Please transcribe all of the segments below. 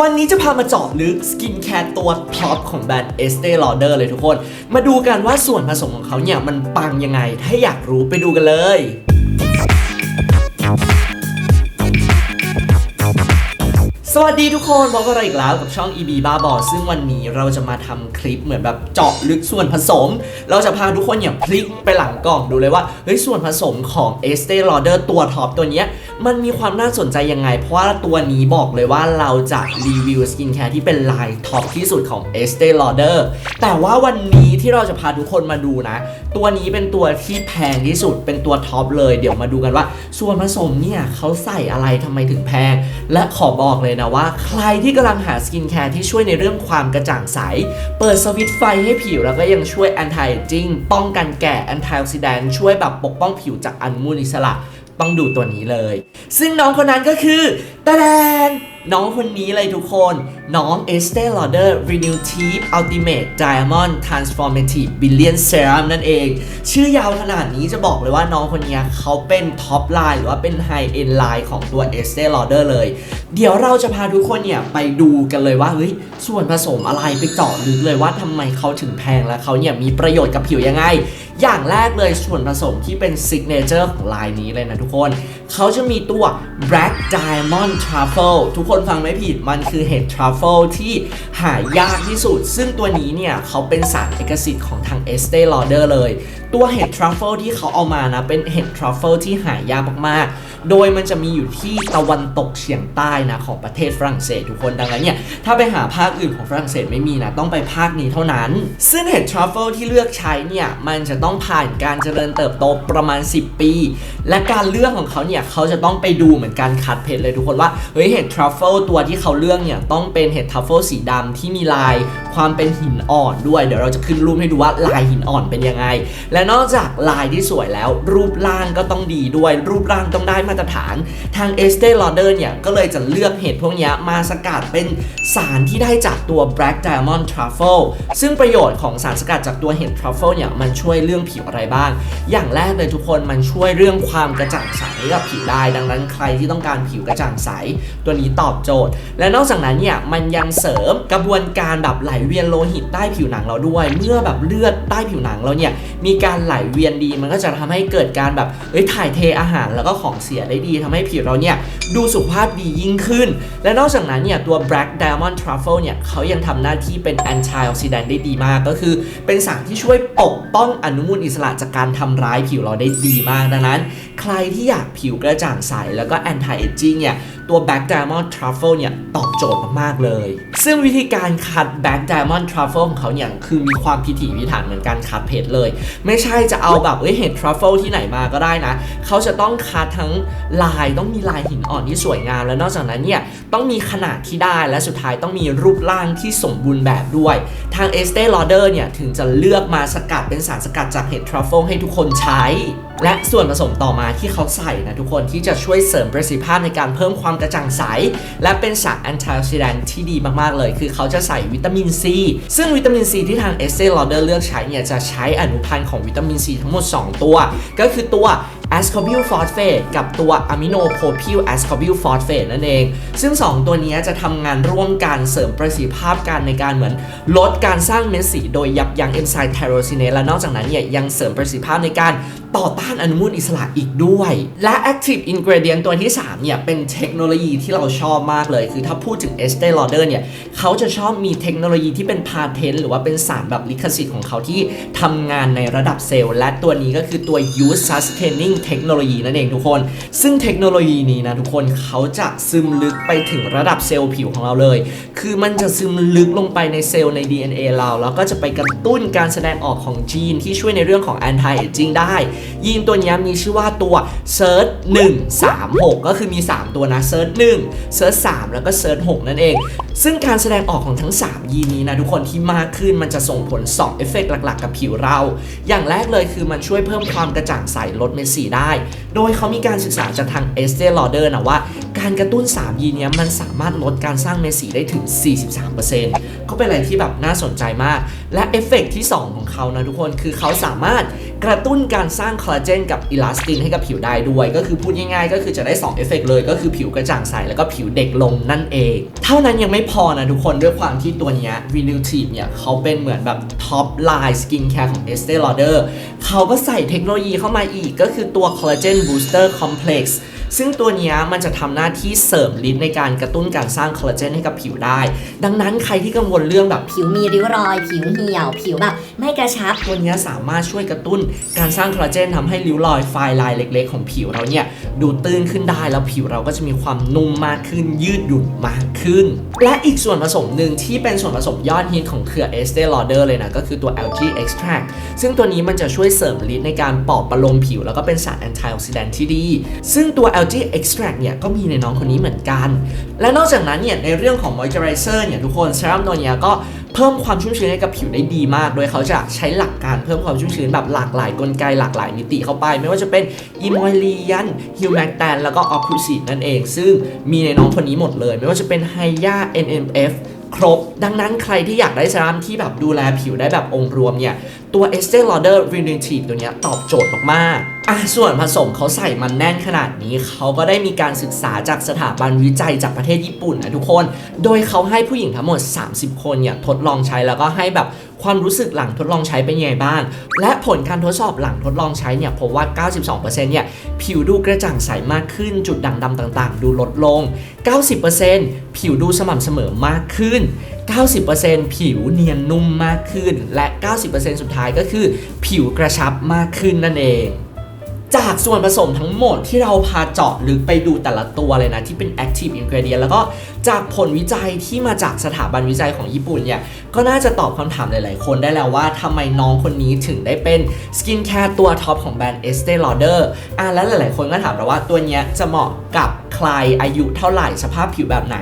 วันนี้จะพามาเจาะลึกสกินแคร์ตัวท็อปของแบรนด์ Estee Lauder เลยทุกคน มาดูกันว่าส่วนผสมของเขาเนี่ย มันปังยังไง ถ้าอยากรู้ไปดูกันเลยสวัสดีทุกคนพบกับเราอีกแล้วกับช่อง EB บ้าบอซึ่งวันนี้เราจะมาทำคลิปเหมือนแบบเจาะลึกส่วนผสม เราจะพาทุกคนเนี่ยพลิกไปหลังกล่องดูเลยว่า เฮ้ย ส่วนผสมของ Estee Lauder ตัวท็อปตัวเนี้ย มันมีความน่าสนใจยังไง เพราะว่าตัวนี้บอกเลยว่าเราจะรีวิวสกินแคร์ที่เป็นลายท็อปที่สุดของ Estee Lauder แต่ว่าวันนี้ที่เราจะพาทุกคนมาดูนะ ตัวนี้เป็นตัวที่แพงที่สุดเป็นตัวท็อปเลย เดี๋ยวมาดูกันว่า ส่วนผสมเนี่ยเขาใส่อะไรทำไมถึงแพง และขอบอกเลยนะว่า ใครที่กำลังหาสกินแคร์ที่ช่วยในเรื่องความกระจ่างใส เปิดสวิตไฟให้ผิวแล้วก็ยังช่วย anti aging ป้องกันแก่ anti oxidant ช่วยแบบปกป้องผิวจากอนุมูลอิสระ ต้องดูตัวนี้เลย ซึ่งน้องคนนั้นก็คือตะแดน น้องคนนี้เลยทุกคน น้อง Estee Lauder Renutive Ultimate Diamond Transformative Billion Serum นั่นเอง ชื่อยาวขนาดนี้จะบอกเลยว่าน้องคนนี้เขาเป็นท็อปไลน์หรือว่าเป็นไฮเอ็นไลน์ของตัว Estee Lauder เลย เดี๋ยวเราจะพาทุกคนเนี่ยไปดูกันเลยว่าเฮ้ยส่วนผสมอะไรไปเจาะลึกเลยว่าทำไมเขาถึงแพงและเขาเนี่ยมีประโยชน์กับผิวยังไง อย่างแรกเลยส่วนผสมที่เป็นซิกเนเจอร์ของลายนี้เลยนะทุกคนเขาจะมีตัว Black Diamond Truffle ทุกคนฟังไม่ผิดมันคือเห็ด Truffle ที่หายากที่สุด ซึ่งตัวนี้เนี่ยเขาเป็นสารเอกสิทธิ์ของทาง Estee Lauder เลย ตัวเห็ด Truffle ที่เขาเอามานะ เป็นเห็ด Truffle ที่หายากมากๆ โดยมันจะมีอยู่ที่ตะวันตกเฉียงใต้นะของประเทศฝรั่งเศสทุกคนดังนั้นเนี่ยถ้าไปหาภาคอื่นของฝรั่งเศสไม่มีนะต้องไปภาคนี้เท่านั้น ซึ่งเห็ด Truffle ที่เลือกใช้เนี่ยมันจะต้องผ่านการเจริญเติบโตประมาณ 10 ปี และการเลือกของเขาเนี่ยเขาจะต้องไปดูเหมือนการคัดเพจเลยทุกคนว่าเฮ้ยเห็ด Truffle ตัวที่เขาเลือกเนี่ยต้องเป็นเห็ด Truffle สีดำที่มีลาย ความเป็นหินอ่อนด้วย เดี๋ยวเราจะขึ้นรูปให้ดูว่าลายหินอ่อนเป็นยังไง และนอกจากลายที่สวยแล้ว รูปร่างก็ต้องดีด้วย รูปร่างต้องได้มาตรฐาน ทาง Estee Lauder เนี่ย ก็เลยจะเลือกเห็ดพวกนี้มาสกัดเป็นสารที่ได้จากตัว Black Diamond Truffle ซึ่งประโยชน์ของสารสกัดจากตัวเห็ด Truffle เนี่ย มันช่วยเรื่องผิวอะไรบ้าง อย่างแรกเลยทุกคนมันช่วยเรื่องความกระจ่างใสกับผิวได้ ดังนั้นใครที่ต้องการผิวกระจ่างใส ตัวนี้ตอบโจทย์ และนอกจากนั้นเนี่ยมันยังเสริมกระบวนการแบบไหลเวียนโลหิตใต้ผิวหนังเราด้วย เมื่อแบบเลือดใต้ผิวหนังเราเนี่ยมีการไหลเวียนดีมันก็จะทำให้เกิดการแบบเอ้ยถ่ายเทอาหารแล้วก็ของเสียได้ดีทำให้ผิวเราเนี่ยดูสุขภาพดียิ่งขึ้น และนอกจากนั้นเนี่ยตัว Black Diamond Truffle เนี่ยเขายังทำหน้าที่เป็น anti oxidant ได้ดีมากก็คือ เป็นสารที่ช่วยปกป้องอนุมูลอิสระจากการทำร้ายผิวเราได้ดีมากดังนั้น ใครที่อยากผิวกระจ่างใสแล้วก็ anti aging เนี่ยตัว Black Diamond Truffle เนี่ยตอบโจทย์มากๆเลย ซึ่งวิธีการคัด Black Diamond Truffle ของเขาเนี่ยคือมีความพิถีพิถันเหมือนการคัดเพชรเลย ไม่ใช่จะเอาแบบเอ้ยเห็ด Truffle ที่ไหนมาก็ได้นะ เขาจะต้องคัดทั้งลายต้องมีลายหินอ่อนที่สวยงาม และนอกจากนั้นเนี่ยต้องมีขนาดที่ได้และสุดท้ายต้องมีรูปร่างที่สมบูรณ์แบบด้วย ทาง Estee Lauder เนี่ยถึงจะเลือกมาสกัดเป็นสารสกัดจากเห็ด Truffle ให้ทุกคนใช้ และส่วนผสมต่อมาที่เขาใส่นะทุกคนที่จะช่วยเสริมประสิทธิภาพในการเพิ่มความกระจ่างใส และเป็นสารแอนตี้ออกซิแดนท์ที่ดีมากๆเลย คือเขาจะใส่วิตามินซีซึ่งวิตามินซีที่ทาง Estee Lauder เลือกใช้เนี่ยจะใช้อนุพันธ์ของวิตามินซีทั้งหมด 2 ตัว ก็คือตัว ascorbyl phosphate กับตัว aminopropyl ascorbyl phosphate นั่นเอง ซึ่ง 2 ตัวนี้จะทำงานร่วมกันเสริมประสิทธิภาพกันในการเหมือน ลดการสร้างเม็ดสีโดยยับยั้งเอนไซม์ไทโรซิเนสและนอกจากนั้นเนี่ยยังเสริมประสิทธิภาพในการต่อต้านอนุมูลอิสระอีกด้วย และ active ingredient ตัวที่ 3 เนี่ย เป็นเทคโนโลยีที่เราชอบมากเลย คือถ้าพูดถึง Estee Lauder เนี่ย เขาจะชอบมีเทคโนโลยีที่เป็นพาเทนต์หรือว่าเป็นสารแบบลิขสิทธิ์ของเขาที่ทำงานในระดับเซลล์ และตัวนี้ก็คือตัว use sustaining technology นั่นเองทุกคน ซึ่งเทคโนโลยีนี้นะทุกคนเขาจะซึมลึกไปถึงระดับเซลล์ผิวของเราเลย คือมันจะซึมลึกลงไปในเซลล์ใน DNA เราแล้วก็จะไปกระตุ้นการแสดงออกของจีนที่ช่วยในเรื่องของ anti aging ได้ ยีนตัวนี้มีชื่อว่าตัว CERT 136 ก็คือมี 3 ตัวนะ CERT 1 CERT 3แล้วก็ CERT 6นั่นเอง ซึ่งการแสดงออกของทั้ง 3 ยีนนี้นะทุกคนที่มากขึ้นมันจะส่งผล2เอฟเฟกต์หลัก ๆ กับผิวเรา อย่างแรกเลยคือมันช่วยเพิ่มความกระจ่างใสลดเม็ดสีได้ โดยเขามีการศึกษาจากทาง Estee Lauder นะว่า การกระตุ้น 3 ยีนเนี้ยมันสามารถลดการสร้างเม็ดสีได้ถึง 43%ก็เป็นอะไรที่แบบน่าสนใจมาก และเอฟเฟกต์ที่ 2 ของเขานะทุกคนคือเขาสามารถกระตุ้นการสร้างคอลลาเจนกับอิลาสตินให้กับผิวได้ด้วย ก็คือพูดง่ายๆ ก็คือจะได้2เอฟเฟกต์เลย ก็คือผิวกระจ่างใสแล้วก็ผิวเด็กลงนั่นเอง เท่านั้นยังไม่พอนะทุกคนด้วยความที่ตัวนี้ย v i n u t i v e เนี่ยเขาเป็นเหมือนแบบท็อปไลน์สกินแคร์ของ Estee Lauder เขาก็ใส่เทคโนโลยีเข้ามาอีกก็คือตัว Collagen Booster Complex ซึ่ ซึ่งตัวนี้มันจะทำหน้าที่เสริมฤทธิ์ในการกระตุ้นการสร้างคอลลาเจนให้กับผิวได้ ดังนั้นใครที่กังวลเรื่องแบบผิวมีริ้วรอย ผิวเหี่ยว ผิวแบบไม่กระชับ ตัวนี้สามารถช่วยกระตุ้นการสร้างคอลลาเจนทำให้ริ้วรอยไฟลายเล็ก ๆ ของผิวเราเนี่ยดูตื้นขึ้นได้แล้วผิวเราก็จะมีความนุ่มมากขึ้น ยืดหยุ่นมากขึ้น และอีกส่วนผสมหนึ่งที่เป็นส่วนผสมยอดฮิตของเครือ Estee Lauder เลยนะก็คือตัว algae extract ซึ่งตัวนี้มันจะช่วยเสริมฤทธิ์ในการปลอบประโลมผิว แล้วก็เป็นสาร antioxidant ที่ดี ซึ่งตัว algae extract เนี่ยก็มีในน้องคนนี้เหมือนกัน และนอกจากนั้นเนี่ยในเรื่องของ moisturizer เนี่ยทุกคนเซรั่มตัวเนี้ยก็เพิ่มความชุ่มชื้นให้กับผิวได้ดีมาก โดยเขาจะใช้หลักการเพิ่มความชุ่มชื้นแบบหลากหลายกลไกหลากหลายมิติเข้าไป ไม่ว่าจะเป็น emollient humectant แล้วก็ occlusive นั่นเอง ซึ่งมีในน้องคนนี้หมดเลย ไม่ว่าจะเป็น Hya NMF ครบ ดังนั้นใครที่อยากได้เซรั่มที่แบบดูแลผิวได้แบบองค์รวมเนี่ยตัว Estee Lauder Renutritive ตัวเนี้ยตอบโจทย์มากๆ อะส่วนผสมเขาใส่มันแน่นขนาดนี้ เขาก็ได้มีการศึกษาจากสถาบันวิจัยจากประเทศญี่ปุ่นนะทุกคน โดยเขาให้ผู้หญิงทั้งหมด 30 คนเนี่ยทดลองใช้แล้วก็ให้แบบความรู้สึกหลังทดลองใช้เป็นยังไงบ้าง และผลการทดสอบหลังทดลองใช้เนี่ยพบว่า 92%เนี่ยผิวดูกระจ่างใสมากขึ้น จุดด่างดำต่างๆ ดูลดลง 90%ผิวดูสม่ำเสมอมากขึ้น 90%ผิวเนียนนุ่มมากขึ้น และ 90%สุดท้ายก็คือ ผิวกระชับมากขึ้นนั่นเอง จากส่วนผสมทั้งหมดที่เราพาเจาะลึกไปดูแต่ละตัวเลยนะ ที่เป็น active ingredient แล้วก็จากผลวิจัยที่มาจากสถาบันวิจัยของญี่ปุ่นเนี่ย ก็น่าจะตอบคำถามหลาย ๆ คนได้แล้วว่าทำไมน้องคนนี้ถึงได้เป็นสกินแคร์ตัวท็อปของแบรนด์ Estee Lauder อะแล้วหลาย ๆ คนก็ถามเราว่าตัวเนี้ยจะเหมาะกับใครอายุเท่าไหร่สภาพผิวแบบไหน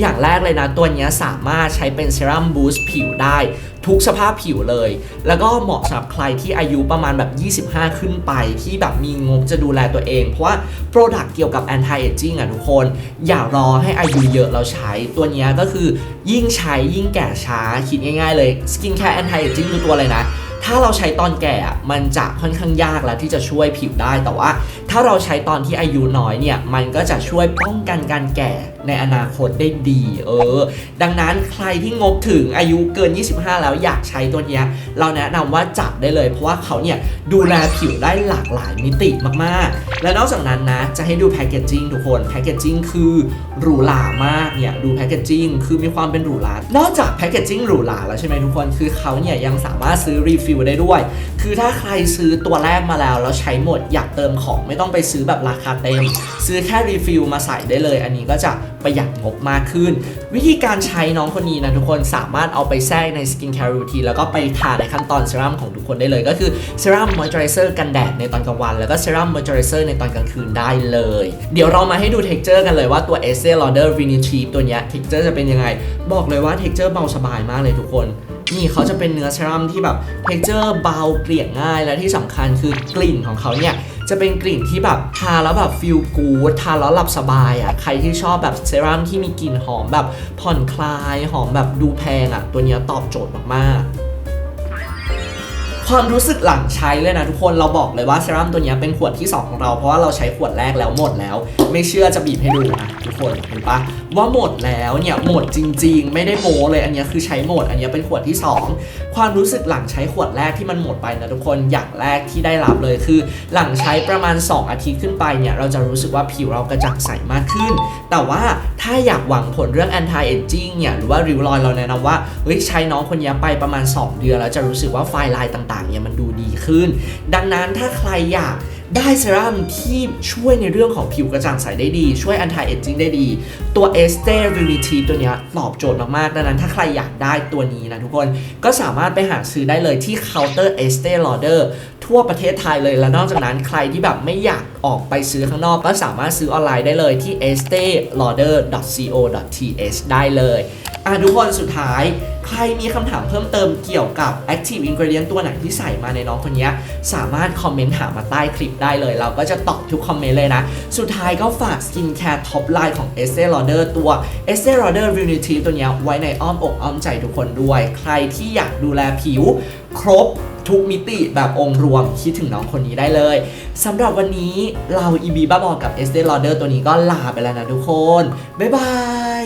อย่างแรกเลยนะตัวเนี้ยสามารถใช้เป็นเซรั่มบูสต์ผิวได้ ทุกสภาพผิวเลย แล้วก็เหมาะสำหรับใครที่อายุประมาณแบบ 25 ขึ้นไป ที่แบบมีงบจะดูแลตัวเอง เพราะว่า Product เกี่ยวกับ anti aging อะทุกคน อย่ารอให้อายุเยอะเราใช้ ตัวนี้ก็คือยิ่งใช้ยิ่งแก่ช้า คิดง่าย ๆ เลย Skin Care Anti Aging คือตัวอะไรนะถ้าเราใช้ตอนแก่ มันจะค่อนข้างยากแล้วที่จะช่วยผิวได้ แต่ว่า ถ้าเราใช้ตอนที่อายุน้อยเนี่ย มันก็จะช่วยป้องกันการแก่ ในอนาคตได้ดี เออ ดังนั้นใครที่งบถึงอายุเกิน 25 แล้วอยากใช้ตัวนี้เราแนะนำว่าจับได้เลย เพราะว่าเขาเนี่ยดูแลผิวได้หลากหลายมิติมากๆ และนอกจากนั้นนะ จะให้ดูแพคเกจจิ้งทุกคนแพคเกจจิ้งคือหรูหรามากเนี่ยดูแพคเกจจิ้งคือมีความเป็นหรูหรานอกจากแพคเกจจิ้งหรูหราแล้วใช่ไหมทุกคนคือเขาเนี่ยยังสามารถซื้อรีฟิลได้ด้วย คือถ้าใครซื้อตัวแรกมาแล้วแล้วใช้หมดอยากเติมของไม่ต้องไปซื้อแบบราคาเต็ม ซื้อแค่รีฟิลมาใส่ได้เลย อันนี้ก็จะ ประหยัดงบมากขึ้น วิธีการใช้น้องคนนี้นะทุกคนสามารถเอาไปแทรกในสกินแคร์รูทีแล้วก็ไปทาในขั้นตอนเซรั่มของทุกคนได้เลย ก็คือเซรั่มมอยเจอไรเซอร์กันแดดในตอนกลางวัน แล้วก็เซรั่มมอยเจอไรเซอร์ในตอนกลางคืนได้เลย เดี๋ยวเรามาให้ดูเท็กเจอร์กันเลยว่าตัว Estee Lauder v i n i t i v e ตัวนี้เท็กเจอร์จะเป็นยังไง บอกเลยว่าเท็กเจอร์เบาสบายมากเลยทุกคนนี่เขาจะเป็นเนื้อเซรั่มที่แบบเท็กเจอร์เบาเกลี่ยง่ายและที่สำคัญคือกลิ่นของเขาเนี่ย จะเป็นกลิ่นที่แบบทาแล้วแบบฟิลกูดทาแล้วหลับสบายอะใครที่ชอบแบบเซรั่มที่มีกลิ่นหอมแบบผ่อนคลายหอมแบบดูแพงอะ ตัวนี้ตอบโจทย์มากๆความรู้สึกหลังใช้เลยนะทุกคนเราบอกเลยว่าเซรั่มตัวนี้เป็นขวดที่ 2 ของเราเพราะว่าเราใช้ขวดแรกแล้วหมดแล้ว ไม่เชื่อจะบีบให้ดูนะทุกคนเห็นปะ ว่าหมดแล้วเนี่ยหมดจริง ๆ ไม่ได้โมเลยอันนี้คือใช้หมด อันนี้เป็นขวดที่ 2 ความรู้สึกหลังใช้ขวดแรกที่มันหมดไปนะทุกคนอย่างแรกที่ได้รับเลยคือ หลังใช้ประมาณ 2 อาทิตย์ขึ้นไปเนี่ยเราจะรู้สึกว่าผิวเรากระจ่างใสมากขึ้น แต่ว่าถ้าอยากหวังผลเรื่อง anti aging เนี่ยหรือว่าริ้วรอยเราแนะนำว่าเฮ้ยใช้น้องคนนี้ไปประมาณ 2 เดือน แล้วจะรู้สึกว่าไฟลายต่างๆเนี่ยมันดูดีขึ้น ดังนั้นถ้าใครอยาก ได้เซรั่มที่ช่วยในเรื่องของผิวกระจ่างใสได้ดี ช่วยอันทายเอจจิ้งได้ดี ตัว Estee r e l i t i ตัวนี้ตอบโจทย์มากๆดังนั้นถ้าใครอยากได้ตัวนี้นะทุกคนก็สามารถไปหาซื้อได้เลยที่เคาน์เตอร์เอสเตอร์ลอเดอร์ทั่วประเทศไทยเลย และนอกจากนั้นใครที่แบบไม่อยากออกไปซื้อข้างนอกก็สามารถซื้อออนไลน์ได้เลยที่ e s t e l a u d e r c o t h ได้เลยอะทุกคนสุดท้ายใครมีคำถามเพิ่มเติมเกี่ยวกับ active ingredient ตัวไหนที่ใส่มาในน้องคนนี้สามารถคอมเมนต์ถามมาใต้คลิปได้เลย เราก็จะตอบทุกคอมเมนต์เลยนะ สุดท้ายก็ฝาก skincare top line ของ Estee Lauder ตัว Estee Lauder Reunitive ตัวนี้ไว้ในอ้อมอกอ้อมใจทุกคนด้วย ใครที่อยากดูแลผิวครบ ทุกมิติแบบองค์รวมคิดถึงน้องคนนี้ได้เลยสำหรับวันนี้เราอีบีบ้าบอกับ Estee Lauder ตัวนี้ก็ลาไปแล้วนะทุกคน บ๊ายบาย